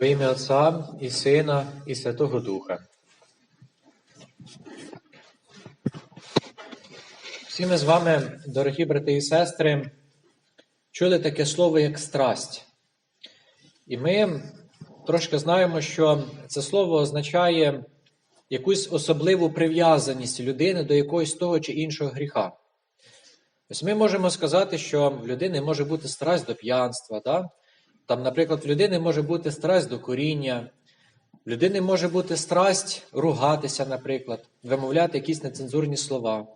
В ім'я Отця і Сина, і Святого Духа. Всі ми з вами, дорогі брати і сестри, чули таке слово, як страсть. І ми трошки знаємо, що це слово означає якусь особливу прив'язаність людини до якогось того чи іншого гріха. Ось ми можемо сказати, що в людини може бути страсть до п'янства. Да? Там, наприклад, в людини може бути страсть до коріння, в людини може бути страсть ругатися, наприклад, вимовляти якісь нецензурні слова.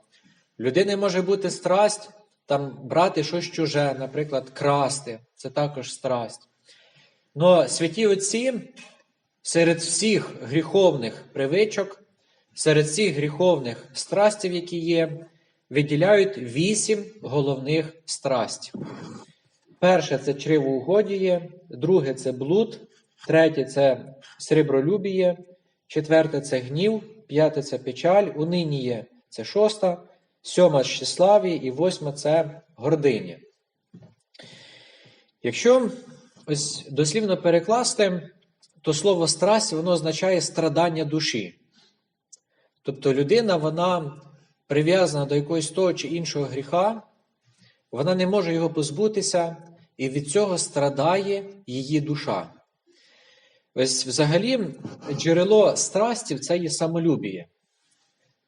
В людини може бути страсть там, брати щось чуже, наприклад, красти. Це також страсть. Но святі отці серед всіх гріховних привичок, серед всіх гріховних страстів, які є, виділяють вісім головних страстів. Перше це чривоугодіє, друге це блуд, третє це сребролюбіє, четверте це гнів, п'яте це печаль, униніє це шоста, сьома щеславі і восьма це гординя. Якщо ось дослівно перекласти, то слово страсть воно означає страдання душі. Тобто людина, вона прив'язана до якогось того чи іншого гріха, вона не може його позбутися, і від цього страдає її душа. Ось взагалі джерело страстів це є самолюбіє.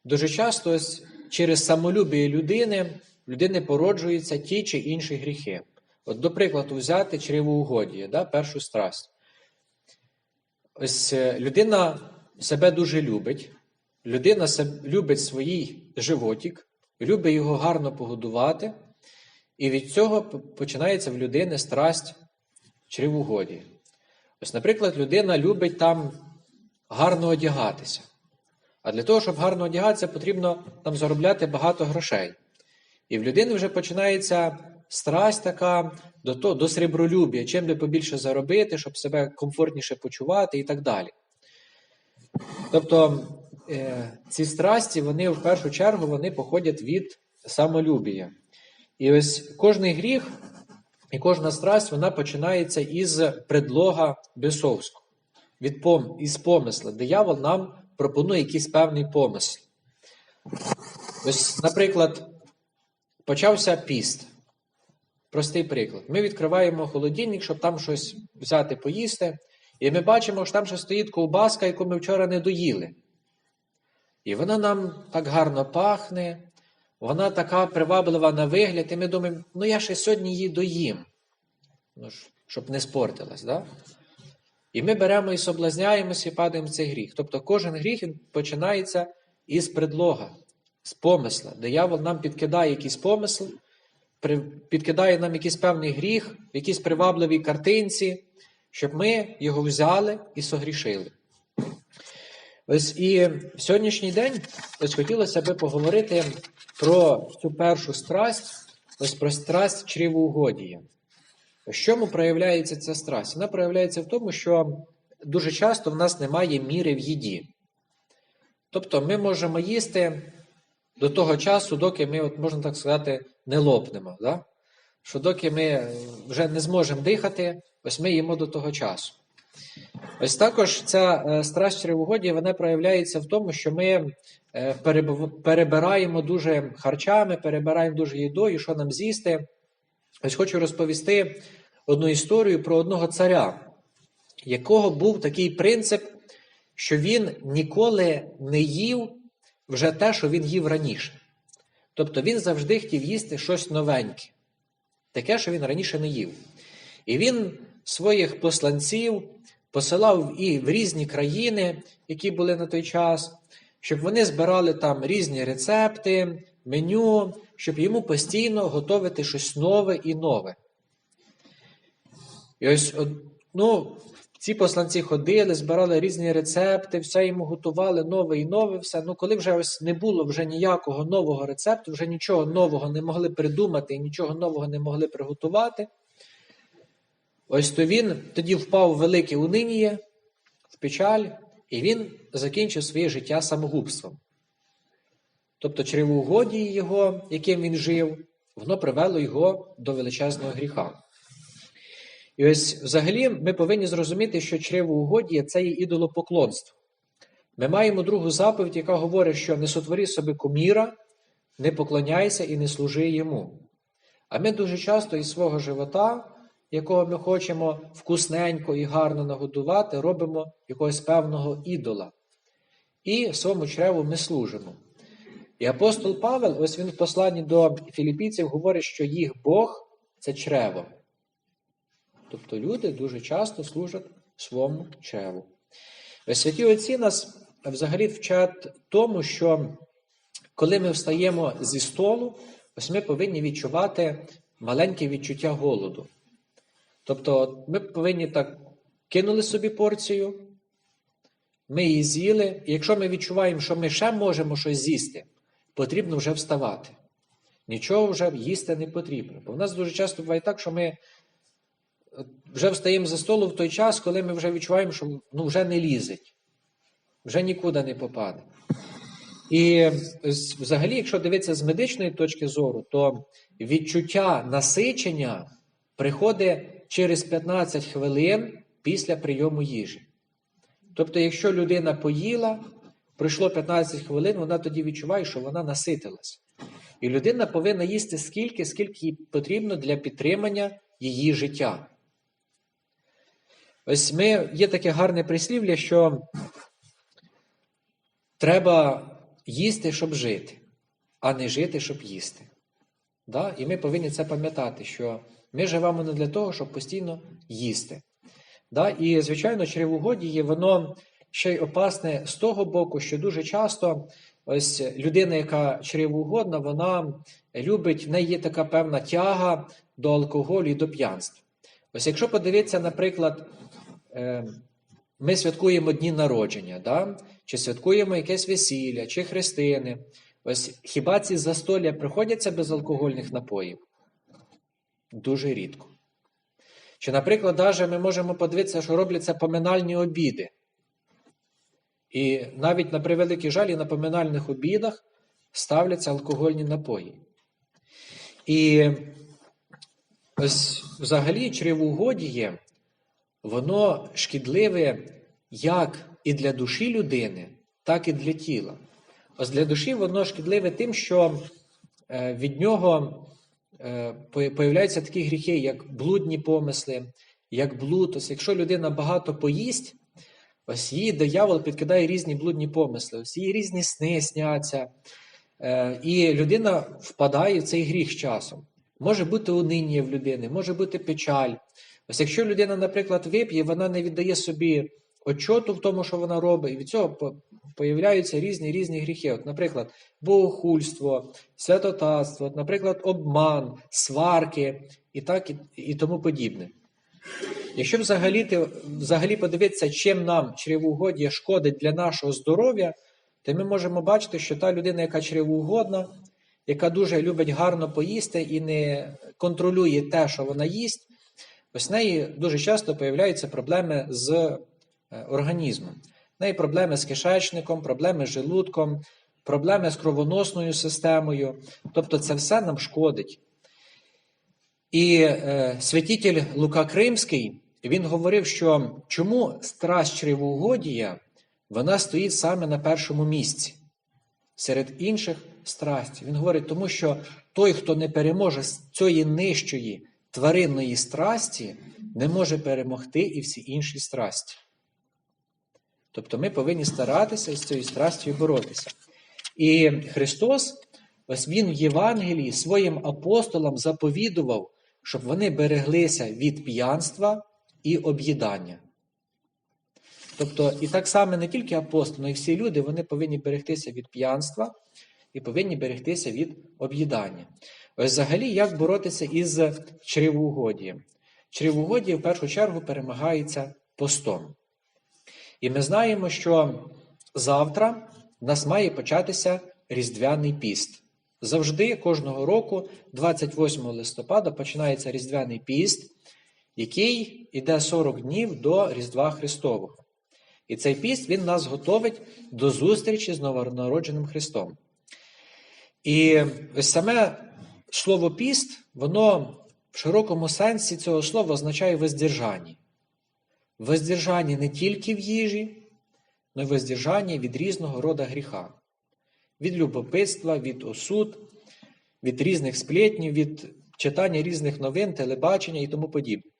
Дуже часто ось через самолюбіє людини людини породжуються ті чи інші гріхи. От, до прикладу, взяти чревоугодіє, да, першу страсть. Ось е, людина себе дуже любить, людина любить свій животик, любить його гарно погодувати, і від цього починається в людини страсть чревоугодії. Ось, наприклад, людина любить там гарно одягатися. А для того, щоб гарно одягатися, потрібно там заробляти багато грошей. І в людини вже починається страсть така до того, до сребролюбія, чим би побільше заробити, щоб себе комфортніше почувати і так далі. Тобто е, ці страсті, вони в першу чергу вони походять від самолюбія. І ось кожний гріх і кожна страсть вона починається із предлога бісовського, від пом, із помисла. Диявол нам пропонує якийсь певний помисл. Ось, наприклад, почався піст. Простий приклад. Ми відкриваємо холодильник, щоб там щось взяти, поїсти, і ми бачимо, що там ще стоїть ковбаска, яку ми вчора не доїли. І вона нам так гарно пахне, вона така приваблива на вигляд, і ми думаємо, ну я ще сьогодні її доїм, ну, щоб не спортилась. Да? І ми беремо і соблазняємося і падаємо в цей гріх. Тобто кожен гріх він починається із предлога, з помисла. Диявол нам підкидає якийсь помисл, підкидає нам якийсь певний гріх, в якійсь привабливій картинці, щоб ми його взяли і согрішили. Ось і в сьогоднішній день ось хотілося би поговорити про цю першу страсть, ось про страсть чрівоугодія. В чому проявляється ця страсть? Вона проявляється в тому, що дуже часто в нас немає міри в їді. Тобто ми можемо їсти до того часу, доки ми, от, можна так сказати, не лопнемо. Да? Що доки ми вже не зможемо дихати, ось ми їмо до того часу. Ось також ця е, страсть чревогоді вона проявляється в тому, що ми е, перебираємо дуже харчами, перебираємо дуже їдою, що нам з'їсти. Ось хочу розповісти одну історію про одного царя, якого був такий принцип, що він ніколи не їв вже те, що він їв раніше. Тобто він завжди хотів їсти щось новеньке, таке, що він раніше не їв. І він своїх посланців посилав і в різні країни, які були на той час, щоб вони збирали там різні рецепти, меню, щоб йому постійно готувати щось нове і нове. І ось ну, ці посланці ходили, збирали різні рецепти, все йому готували нове і нове. все. Ну, Коли вже ось не було вже ніякого нового рецепту, вже нічого нового не могли придумати і нічого нового не могли приготувати, ось то він тоді впав в велике униніє, в печаль, і він закінчив своє життя самогубством. Тобто чревоугодії його, яким він жив, воно привело його до величезного гріха. І ось взагалі ми повинні зрозуміти, що чревоугодія – це є ідолопоклонство. Ми маємо другу заповідь, яка говорить, що не сотвори собі куміра, не поклоняйся і не служи йому. А ми дуже часто із свого живота, якого ми хочемо вкусненько і гарно нагодувати, робимо якогось певного ідола. І своєму чреву ми служимо. І апостол Павел, ось він в посланні до філіппійців говорить, що їх Бог це чрево. Тобто люди дуже часто служать своєму чреву. Святі отці нас взагалі вчать тому, що коли ми встаємо зі столу, ось ми повинні відчувати маленьке відчуття голоду. Тобто ми повинні так кинули собі порцію, ми її з'їли, і якщо ми відчуваємо, що ми ще можемо щось з'їсти, потрібно вже вставати. Нічого вже їсти не потрібно. Бо в нас дуже часто буває так, що ми вже встаємо за столу в той час, коли ми вже відчуваємо, що ну, вже не лізить, вже нікуди не попаде. І взагалі, якщо дивитися з медичної точки зору, то відчуття насичення приходить через 15 хвилин після прийому їжі. Тобто, якщо людина поїла, пройшло 15 хвилин, вона тоді відчуває, що вона наситилась. І людина повинна їсти скільки, скільки їй потрібно для підтримання її життя. Ось ми є таке гарне прислів'я, що треба їсти, щоб жити, а не жити, щоб їсти. Да? І ми повинні це пам'ятати, що ми живемо не для того, щоб постійно їсти. Да? І, звичайно, чревоугодіє, воно ще й опасне з того боку, що дуже часто ось людина, яка чревоугодна, вона любить, в неї є така певна тяга до алкоголю і до п'янства. Ось якщо подивитися, наприклад, ми святкуємо дні народження, да? чи святкуємо якесь весілля, чи хрестини. Ось хіба ці застолля приходяться без алкогольних напоїв? Дуже рідко. Чи, наприклад, навіть ми можемо подивитися, що робляться поминальні обіди. І навіть на превеликий жаль, і на поминальних обідах ставляться алкогольні напої. І ось взагалі чревоугодіє, воно шкідливе як і для душі людини, так і для тіла. Ось для душі воно шкідливе тим, що від нього появляються такі гріхи, як блудні помисли, як блуд. Ось Якщо людина багато поїсть, ось їй диявол підкидає різні блудні помисли, ось їй різні сни сняться. І людина впадає в цей гріх з часом. Може бути униння в людини, може бути печаль. Ось якщо людина, наприклад, вип'є, вона не віддає собі отчоту в тому, що вона робить, і від цього появляються різні різні гріхи. От, Наприклад, богохульство, святотатство, от, наприклад, обман, сварки і так і, і тому подібне. Якщо взагалі взагалі подивитися, чим нам чревоугодія шкодить для нашого здоров'я, то ми можемо бачити, що та людина, яка чревоугодна, яка дуже любить гарно поїсти і не контролює те, що вона їсть, ось в неї дуже часто появляються проблеми з організмом. В неї проблеми з кишечником, проблеми з желудком, проблеми з кровоносною системою. Тобто це все нам шкодить. І е, святитель Лука Кримський він говорив, що чому страсть чревоугодія вона стоїть саме на першому місці серед інших страстів. Він говорить, тому що той, хто не переможе з цієї нижчої тваринної страсті, не може перемогти і всі інші страсті. Тобто ми повинні старатися з цією страстю боротися. І Христос, ось Він в Євангелії своїм апостолам заповідував, щоб вони береглися від п'янства і об'їдання. Тобто, і так само не тільки апостоли, але й всі люди вони повинні берегтися від п'янства і повинні берегтися від об'їдання. Ось взагалі, як боротися із чревоугодієм? Чревоугодія в першу чергу перемагається постом. І ми знаємо, що завтра в нас має початися Різдвяний піст. Завжди кожного року, 28 листопада, починається Різдвяний піст, який йде 40 днів до Різдва Христового. І цей піст він нас готовить до зустрічі з новонародженим Христом. І ось саме слово піст, воно в широкому сенсі цього слова означає воздержання. Воздержання не тільки в їжі, але й воздержання від різного роду гріха, від любопитства, від осуд, від різних сплетнів, від читання різних новин, телебачення і тому подібне.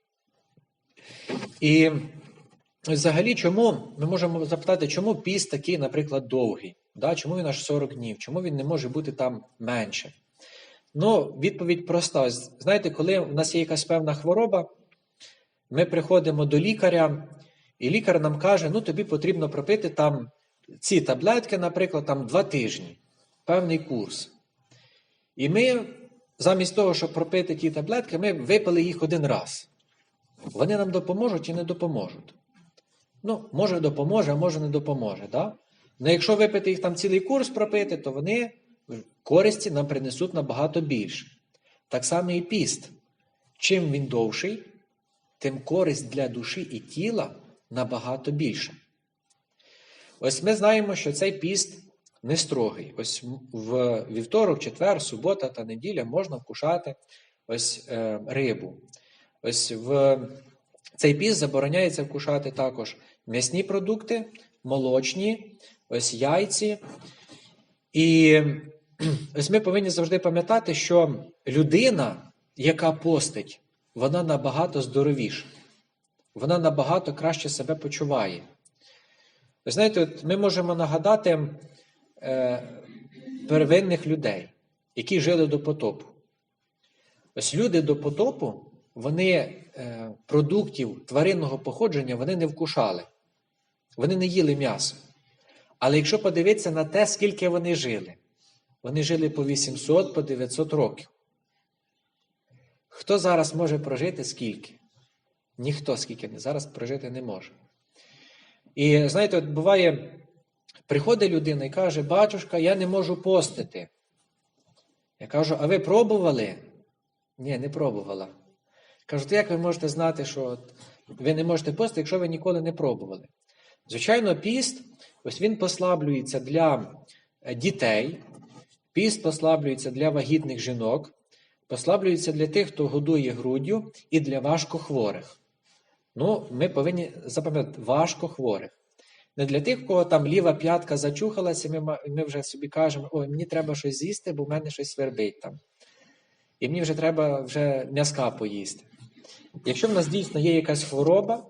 І взагалі, чому ми можемо запитати, чому піст такий, наприклад, довгий? Да? Чому він аж 40 днів? Чому він не може бути там менше? Ну, відповідь проста. Знаєте, коли в нас є якась певна хвороба, ми приходимо до лікаря, і лікар нам каже, ну тобі потрібно пропити там ці таблетки, наприклад, там два тижні, певний курс. І ми, замість того, щоб пропити ті таблетки, ми випили їх один раз. Вони нам допоможуть чи не допоможуть. Ну, може допоможе, а може не допоможе. Да? Але якщо випити їх там цілий курс пропити, то вони користі нам принесуть набагато більше. Так само і піст. Чим він довший, тим користь для душі і тіла набагато більша. Ось ми знаємо, що цей піст не строгий. Ось в вівторок, четвер, субота та неділя можна вкушати ось е, рибу. Ось в цей піст забороняється вкушати також м'ясні продукти, молочні, ось яйці. І ось ми повинні завжди пам'ятати, що людина, яка постить, вона набагато здоровіша, вона набагато краще себе почуває. Ви знаєте, от ми можемо нагадати е, первинних людей, які жили до потопу. Ось люди до потопу, вони е, продуктів тваринного походження вони не вкушали, вони не їли м'ясо. Але якщо подивитися на те, скільки вони жили, вони жили по 800, по 900 років. Хто зараз може прожити скільки? Ніхто скільки зараз прожити не може. І знаєте, от буває, приходить людина і каже, батюшка, я не можу постити. Я кажу, а ви пробували? Ні, не пробувала. Кажу, то як ви можете знати, що ви не можете постити, якщо ви ніколи не пробували? Звичайно, піст, ось він послаблюється для дітей, піст послаблюється для вагітних жінок, послаблюється для тих, хто годує груддю, і для важкохворих. Ну, ми повинні запам'ятати важкохворих. Не для тих, у кого там ліва п'ятка зачухалася, ми, ми вже собі кажемо, ой, мені треба щось з'їсти, бо в мене щось свербить там. І мені вже треба вже м'язка поїсти. Якщо в нас дійсно є якась хвороба,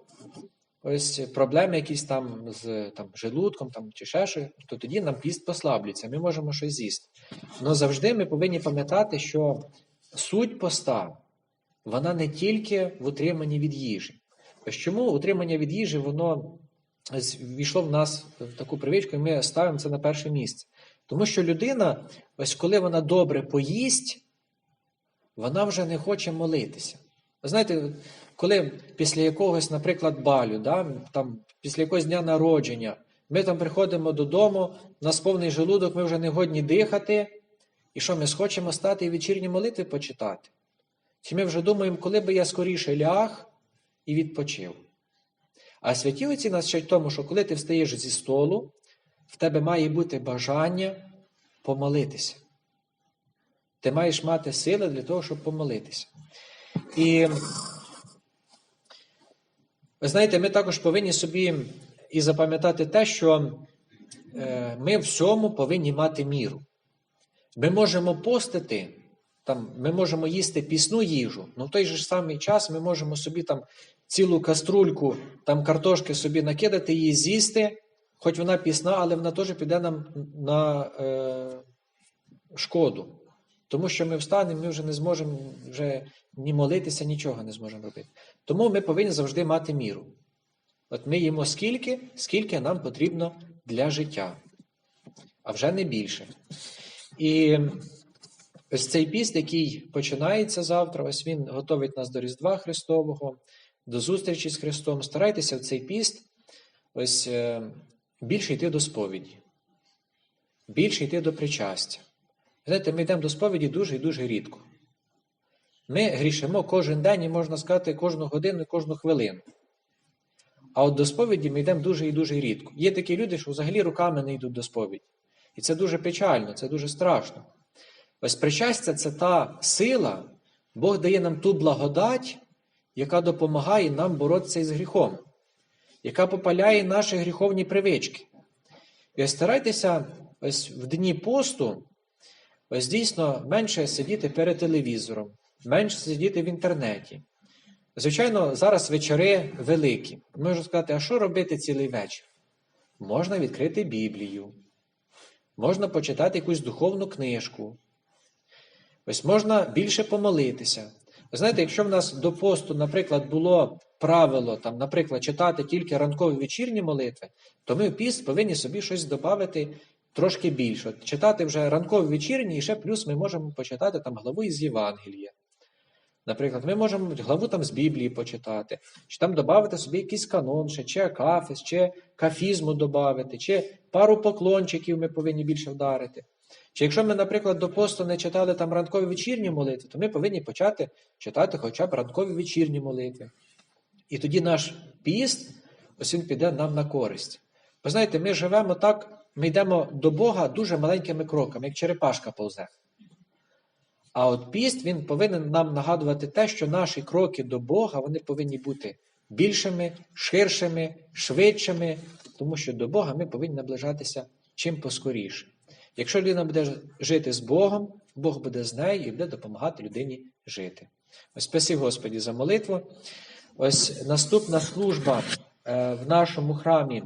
ось проблеми якісь там з там, желудком там, чи ще щось, то тоді нам піст послаблюється, ми можемо щось з'їсти. Але завжди ми повинні пам'ятати, що суть поста, вона не тільки в утриманні від їжі. Чому утримання від їжі, воно війшло в нас в таку привичку, і ми ставимо це на перше місце. Тому що людина, ось коли вона добре поїсть, вона вже не хоче молитися. Ви знаєте, коли після якогось, наприклад, балю, да, там, після якогось дня народження, ми там приходимо додому, у нас повний желудок, ми вже не годні дихати, і що ми схочемо стати і вечірні молитви почитати? Чи ми вже думаємо, коли би я скоріше ляг і відпочив? А святі отці нас вчать тому, що коли ти встаєш зі столу, в тебе має бути бажання помолитися. Ти маєш мати сили для того, щоб помолитися. І ви знаєте, ми також повинні собі і запам'ятати те, що е, ми всьому повинні мати міру. Ми можемо постити, там, ми можемо їсти пісну їжу, але в той же самий час ми можемо собі там цілу каструльку там картошки собі накидати, її з'їсти, хоч вона пісна, але вона теж піде нам на е, шкоду. Тому що ми встанемо, ми вже не зможемо вже ні молитися, нічого не зможемо робити. Тому ми повинні завжди мати міру. От ми їмо скільки, скільки нам потрібно для життя, а вже не більше. І ось цей піст, який починається завтра, ось він готовить нас до Різдва Христового, до зустрічі з Христом. Старайтеся в цей піст ось е, більше йти до сповіді, більше йти до причастя. Знаєте, ми йдемо до сповіді дуже і дуже рідко. Ми грішимо кожен день і, можна сказати, кожну годину і кожну хвилину. А от до сповіді ми йдемо дуже і дуже рідко. Є такі люди, що взагалі руками не йдуть до сповіді. І це дуже печально, це дуже страшно. Ось причастя це та сила, Бог дає нам ту благодать, яка допомагає нам боротися із гріхом, яка попаляє наші гріховні привички. І ось старайтеся ось в дні посту ось дійсно менше сидіти перед телевізором, менше сидіти в інтернеті. Звичайно, зараз вечори великі. Можу сказати, а що робити цілий вечір? Можна відкрити Біблію, можна почитати якусь духовну книжку. Ось можна більше помолитися. Ви знаєте, якщо в нас до посту, наприклад, було правило, там, наприклад, читати тільки ранкові вечірні молитви, то ми в піст повинні собі щось додати трошки більше. Читати вже ранкові вечірні, і ще плюс ми можемо почитати там главу із Євангелія. Наприклад, ми можемо главу там з Біблії почитати, чи там додати собі якийсь канон, чи акафіс, чи кафізму додати, чи пару поклончиків ми повинні більше вдарити. Чи якщо ми, наприклад, до посту не читали там ранкові вечірні молитви, то ми повинні почати читати хоча б ранкові вечірні молитви. І тоді наш піст, ось він піде нам на користь. Ви знаєте, ми живемо так, ми йдемо до Бога дуже маленькими кроками, як черепашка повзе. А от піст він повинен нам нагадувати те, що наші кроки до Бога вони повинні бути більшими, ширшими, швидшими, тому що до Бога ми повинні наближатися чим поскоріше. Якщо людина буде жити з Богом, Бог буде з нею і буде допомагати людині жити. Ось спасибі Господі за молитву. Ось наступна служба е, в нашому храмі